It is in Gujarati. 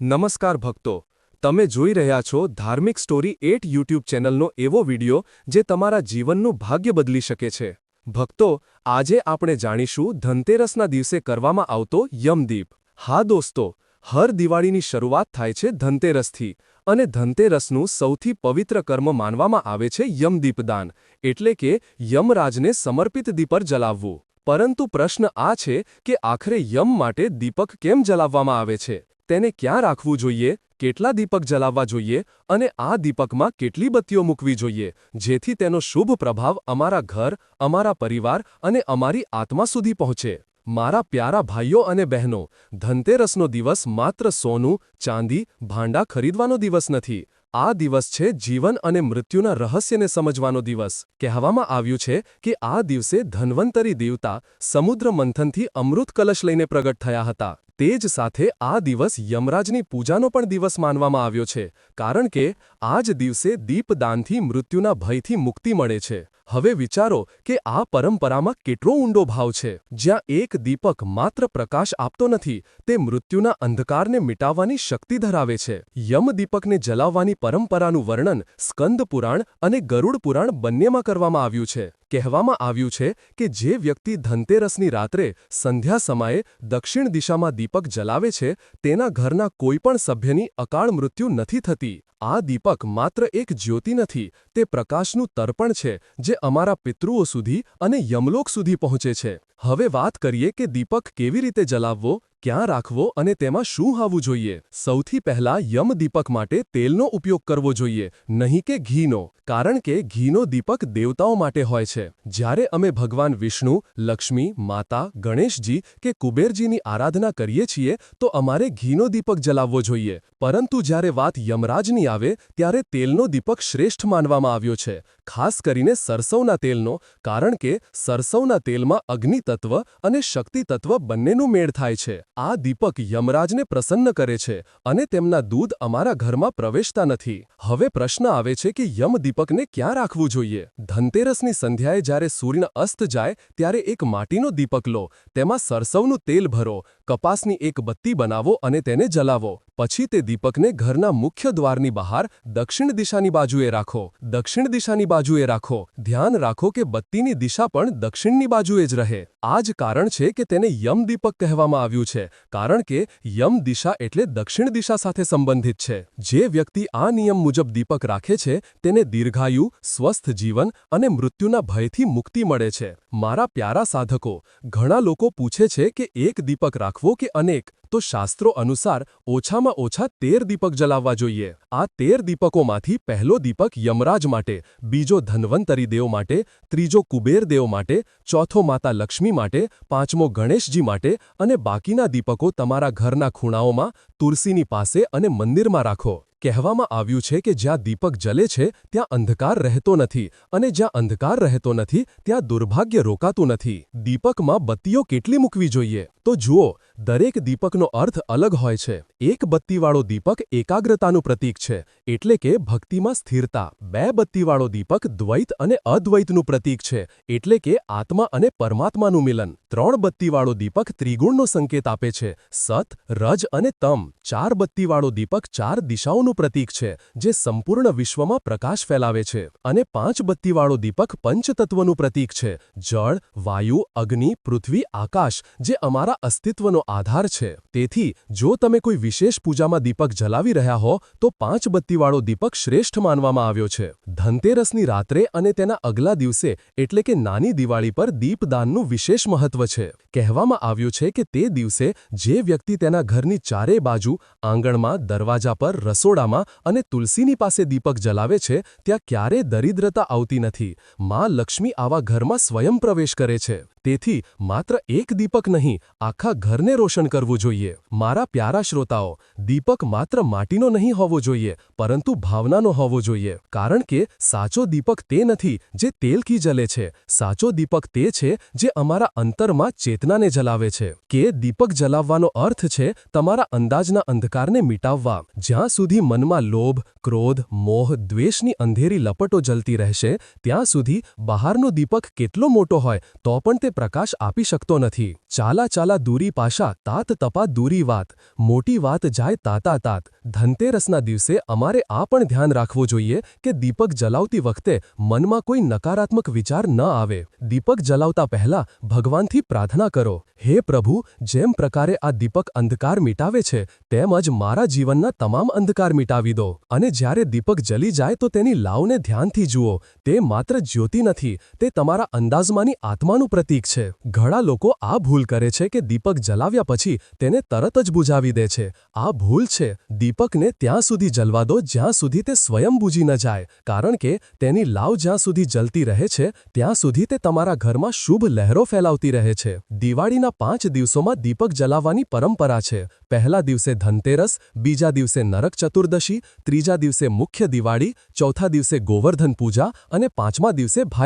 નમસ્કાર ભક્તો. તમે જોઈ રહ્યા છો ધાર્મિક સ્ટોરી એટ યુટ્યુબ ચેનલનો એવો વિડિયો જે તમારા જીવનનું ભાગ્ય બદલી શકે છે. ભક્તો, આજે આપણે જાણીશું ધનતેરસના દિવસે કરવામાં આવતો યમદીપ. હા દોસ્તો, હર દિવાળીની શરૂઆત થાય છે ધનતેરસથી અને ધનતેરસનું સૌથી પવિત્ર કર્મ માનવામાં આવે છે યમદીપદાન. એટલે કે યમરાજને સમર્પિત દીપર જલાવવું. પરંતુ પ્રશ્ન આ છે કે આખરે યમ માટે દીપક કેમ જલાવવામાં આવે છે? તેને ક્યાં રાખવું જોઈએ? કેટલા દીપક જલાવવા જોઈએ? અને આ દીપકમાં કેટલી બત્તીઓ મૂકવી જોઈએ? જેથી તેનો શુભ પ્રભાવ અમારા ઘર, અમારા પરિવાર અને અમારી આત્મા સુધી પહોંચે. મારા પ્યારા ભાઈઓ અને બહેનો, ધનતેરસનો દિવસ માત્ર સોનું, ચાંદી, ભાંડા ખરીદવાનો દિવસ નથી. આ દિવસ છે જીવન અને મૃત્યુના રહસ્યને સમજવાનો દિવસ. કહેવામાં આવ્યું છે કે આ દિવસે ધન્વંતરી દેવતા સમુદ્ર મંથનથી અમૃત કલશ લઈને પ્રગટ થયા હતા. તે જ સાથે આ દિવસ યમરાજની પૂજાનો પણ દિવસ માનવામાં આવ્યો છે, કારણ કે આ જ દિવસે દીપદાનથી મૃત્યુના ભયથી મુક્તિ મળે છે. હવે વિચારો કે આ પરંપરામાં કેટલો ઊંડો ભાવ છે. જ્યાં એક દીપક માત્ર પ્રકાશ આપતો નથી, તે મૃત્યુના અંધકારને મિટાવવાની શક્તિ ધરાવે છે. યમ દીપકને જલાવવાની પરંપરાનું વર્ણન સ્કંદ પુરાણ અને ગરુડ પુરાણ બંનેમાં કરવામાં આવ્યું છે. કહેવામાં આવ્યું છે કે જે વ્યક્તિ ધનતેરસની રાત્રે સંધ્યા સમયે દક્ષિણ દિશામાં દીપક જલાવે છે, તેના ઘરના કોઈપણ સભ્યની અકાળ મૃત્યુ નથી થતી. આ દીપક માત્ર એક જ્યોતિ નથી, તે પ્રકાશનું તર્પણ છે, જે અમારા પિતૃઓ સુધી અને યમલોક સુધી પહોંચે છે. હવે વાત કરીએ કે દીપક કેવી રીતે જલાવવો ક્યાં રાખવો અને તેમાં શું આવવું જોઈએ? સૌથી પહેલા યમ દીપક માટે તેલનો ઉપયોગ કરવો જોઈએ, નહીં કે ઘીનો, કારણ કે ઘીનો દીપક દેવતાઓ માટે હોય છે. જ્યારે અમે ભગવાન વિષ્ણુ, લક્ષ્મી, માતા, ગણેશજી કે કુબેરજીની આરાધના કરીએ છીએ, તો અમારે ઘીનો દીપક જલાવવો જોઈએ. પરંતુ જ્યારે વાત યમરાજની આવે, ત્યારે તેલનો દીપક શ્રેષ્ઠ માનવામાં આવ્યો છે. ખાસ કરીને સરસવના તેલનો, કારણ કે સરસવના તેલમાં અગ્નિ તત્વ અને શક્તિ તત્વ બંનેનું મેળ થાય છે. આ દીપક યમરાજને પ્રસન્ન કરે છે અને તેમના દૂધ અમારા ઘરમાં પ્રવેશતા નથી. હવે પ્રશ્ન આવે છે કે યમ દીપકને ક્યાં રાખવું જોઈએ? ધનતેરસની સંધ્યાએ જ્યારે સૂર્ય અસ્ત જાય, ત્યારે એક માટીનો દીપક લો. તેમાં સરસવનું તેલ ભરો, કપાસની એક બત્તી બનાવો અને તેને જલાવો. પછી તે દીપકને ઘરના મુખ્ય દ્વારની બહાર દક્ષિણ દિશાની બાજુએ રાખો. દક્ષિણ દિશાની બાજુએ રાખો. ધ્યાન રાખો કે બત્તીની દિશા પણ દક્ષિણની બાજુએ જ રહે. આ જ કારણ છે કે તેને યમ દીપક કહેવામાં આવ્યું છે, કારણ કે યમ દિશા એટલે દક્ષિણ દિશા સાથે સંબંધિત છે. જે વ્યક્તિ આ નિયમ મુજબ દીપક રાખે છે, તેને દીર્ઘાયુ, સ્વસ્થ જીવન અને મૃત્યુના ભયથી મુક્તિ મળે છે. મારા પ્યારા સાધકો, ઘણા લોકો પૂછે છે કે એક દીપક રાખવો કે અનેક? તો શાસ્ત્રો અનુસાર ઓછામાં ઓછા તેર દીપક જલાવવા જોઈએ. આ તેર દીપકોમાંથી પહેલો દીપક યમરાજ માટે, બીજો ધન્વંતરી દેવ માટે, ત્રીજો કુબેર દેવ માટે, ચોથો માતા લક્ષ્મી માટે, પાંચમો ગણેશજી માટે અને બાકીના દીપકો તમારા ઘરના ખૂણાઓમાં, તુલસીની પાસે અને મંદિરમાં રાખો. કહેવામાં આવ્યું છે કે જ્યાં દીપક જલે છે, ત્યાં અંધકાર રહેતો નથી અને જ્યાં અંધકાર રહેતો નથી, ત્યાં દુર્ભાગ્ય રોકાતું નથી. દીપકમાં બત્તીઓ કેટલી મૂકવી જોઈએ? તો જુઓ, દરેક દીપકનો અર્થ અલગ હોય છે. એક બત્તીવાળો દીપક એકાગ્રતાનું પ્રતીક છે, એટલે કે ભક્તિમાં સ્થિરતા. બે બત્તીવાળો દીપક દ્વૈત અને અદ્વૈતનું પ્રતીક છે, એટલે કે આત્મા અને પરમાત્માનું મિલન. ત્રણ બત્તીવાળો દીપક ત્રિગુણનો સંકેત આપે છે, સત, રજ અને તમ. ચાર બત્તીવાળો દીપક ચાર દિશાઓનું પ્રતીક છે, જે સંપૂર્ણ વિશ્વમાં પ્રકાશ ફેલાવે છે. અને પાંચ બત્તીવાળો દીપક પંચતત્વનું પ્રતીક છે, જળ, વાયુ, અગ્નિ, પૃથ્વી, આકાશ, જે અમારા અસ્તિત્વનો આધાર છે. તેથી, જો તમે કોઈ વિશેષ પૂજામાં દીપક જલાવી રહ્યા હો, તો પાંચ બત્તીવાળો દીપક શ્રેષ્ઠ માનવામાં આવ્યો છે. ધનતેરસની રાત્રે અને તેના અગલા દિવસે, એટલે કે નાની દિવાળી પર દીપદાનનું વિશેષ મહત્વ છે. કહેવામાં આવ્યું છે કે તે દિવસે, જે વ્યક્તિ તેના ઘરની ચારે બાજુ, આંગણમાં, દરવાજા પર, રસોડામાં અને તુલસીની પાસે દીપક જલાવે છે, ત્યાં ક્યારે દરિદ્રતા આવતી નથી. માં લક્ષ્મી આવા ઘરમાં સ્વયં પ્રવેશ કરે છે. તેથી, માત્ર એક દીપક નહીં, આખા ઘરને રોશન કરવું જોઈએ. મારા પ્યારા શ્રોતાઓ દીપક માત્ર માટીનો નહીં હોવો જોઈએ, પરંતુ ભાવનાનો હોવો જોઈએ. કારણ કે સાચો દીપક તે નથી જે તેલથી જલે છે. સાચો દીપક તે છે જે અમારા અંતરમાં ચેતનાને જલાવે છે. કે દીપક જલાવવાનો અર્થ છે તમારા અંદાજના અંધકારને મિટાવવા. જ્યાં સુધી મનમાં લોભ, ક્રોધ, મોહ, દ્વેષની અંધેરી લપટો જલતી રહેશે, ત્યાં સુધી બહારનો દીપક કેટલો મોટો હોય, તો પણ તે પ્રકાશ આપી શકતો નથી. ચાલા ચાલા દૂરી પાશા, તાત તપા દૂરી વાત, મોટી વાત જાય તાતા તાત. ધનતેરસના દિવસે અમારે આ પણ ધ્યાન રાખવું જોઈએ કે દીપક જલાવતી વખતે મનમાં કોઈ નકારાત્મક વિચાર ન આવે. દીપક જલાવતા પહેલા ભગવાનથી પ્રાર્થના કરો. હે પ્રભુ, જેમ પ્રકારે આ દીપક અંધકાર મિટાવે છે તેમ જ મારા જીવનના તમામ અંધકાર મિટાવી દો. અને જ્યારે દીપક જલી જાય તો તેની લાવને ધ્યાનથી જુઓ. તે માત્ર જ્યોતિ નથી, તે તમારા અંદાજમાંની આત્માનું પ્રતીક છે. ઘણા લોકો આ ભૂલ કરે છે કે દીપક જલાવ્યા પછી તેને તરત જ બુઝાવી દે છે. આ ભૂલ છે. દીપકને ત્યાં સુધી જલવા દો, જ્યાં સુધી તે સ્વયં બુજી ન જાય. કારણ કે તેની લાવ જ્યાં સુધી જલતી રહે છે, ત્યાં સુધી તે તમારા ઘરમાં શુભ લહેરો ફેલાવતી રહે છે. દિવાળીના પાંચ દિવસોમાં દીપક જલાવવાની પરંપરા છે. પહેલા દિવસે ધનતેરસ, બીજા દિવસે નરક ચતુર્દશી, ત્રીજા દિવસે મુખ્ય દિવાળી, ચોથા દિવસે ગોવર્ધન પૂજા અને પાંચમા દિવસે ભાઈ